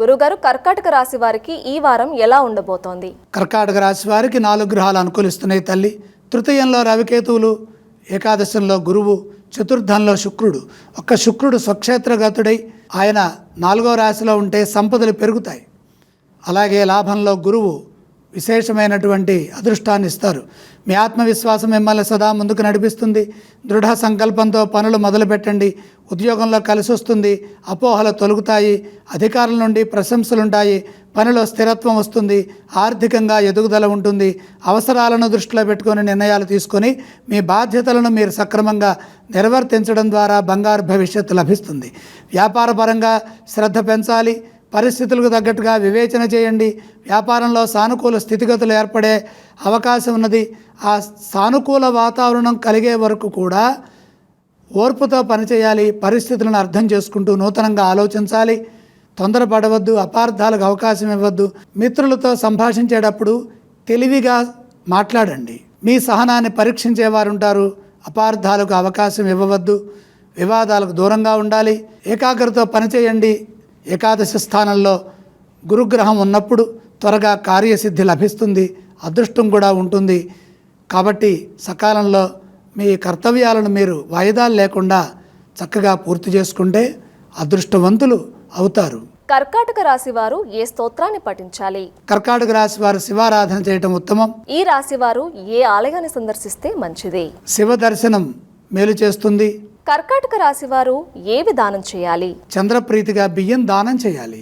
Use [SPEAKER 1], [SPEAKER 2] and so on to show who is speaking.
[SPEAKER 1] గురుగారు కర్కాటక రాశి వారికి ఈ వారం ఎలా ఉండబోతోంది?
[SPEAKER 2] కర్కాటక రాశి వారికి నాలుగు గ్రహాలు అనుకూలిస్తున్నాయి తల్లి. తృతీయంలో రవికేతువులు ఏకాదశంలో గురువు చతుర్థంలో శుక్రుడు. ఒక్క శుక్రుడు స్వక్షేత్రగతుడై ఆయన నాలుగో రాశిలో ఉంటే సంపదలు పెరుగుతాయి. అలాగే లాభంలో గురువు విశేషమైనటువంటి అదృష్టాన్ని ఇస్తారు. మీ ఆత్మవిశ్వాసం మిమ్మల్ని సదా ముందుకు నడిపిస్తుంది. దృఢ సంకల్పంతో పనులు మొదలుపెట్టండి. ఉద్యోగంలో కలిసి వస్తుంది. అపోహలు తొలుగుతాయి. అధికారుల నుండి ప్రశంసలుంటాయి. పనిలో స్థిరత్వం వస్తుంది. ఆర్థికంగా ఎదుగుదల ఉంటుంది. అవసరాలను దృష్టిలో పెట్టుకొని నిర్ణయాలు తీసుకొని మీ బాధ్యతలను మీరు సక్రమంగా నిర్వర్తించడం ద్వారా బంగారు భవిష్యత్తు లభిస్తుంది. వ్యాపారపరంగా శ్రద్ధ పెంచాలి. పరిస్థితులకు తగ్గట్టుగా వివేచన చేయండి. వ్యాపారంలో సానుకూల స్థితిగతులు ఏర్పడే అవకాశం ఉన్నది. ఆ సానుకూల వాతావరణం కలిగే వరకు కూడా ఓర్పుతో పనిచేయాలి పరిస్థితులను అర్థం చేసుకుంటూ నూతనంగా ఆలోచించాలి. తొందరపడవద్దు అపార్థాలకు అవకాశం ఇవ్వద్దు. మిత్రులతో సంభాషించేటప్పుడు తెలివిగా మాట్లాడండి. మీ సహనాన్ని పరీక్షించేవారు ఉంటారు అపార్థాలకు అవకాశం ఇవ్వవద్దు. వివాదాలకు దూరంగా ఉండాలి. ఏకాగ్రతతో పనిచేయండి. ఏకాదశి స్థానంలో గురుగ్రహం ఉన్నప్పుడు త్వరగా కార్యసిద్ధి లభిస్తుంది అదృష్టం కూడా ఉంటుంది. కాబట్టి సకాలంలో మీ కర్తవ్యాలను మీరు వాయిదాలు లేకుండా చక్కగా పూర్తి చేసుకుంటే అదృష్టవంతులు అవుతారు.
[SPEAKER 1] కర్కాటక రాశి వారు ఏ స్తోత్రాన్ని పఠించాలి?
[SPEAKER 2] కర్కాటక రాశి వారు శివారాధన చేయటం ఉత్తమం.
[SPEAKER 1] ఈ రాశి వారు ఏ ఆలయాన్ని సందర్శిస్తే మంచిది?
[SPEAKER 2] శివ దర్శనం మేలు చేస్తుంది.
[SPEAKER 1] కర్కాటక రాశి వారు ఏవి దానం చేయాలి?
[SPEAKER 2] చంద్రప్రీతిగా బియ్యం దానం చేయాలి.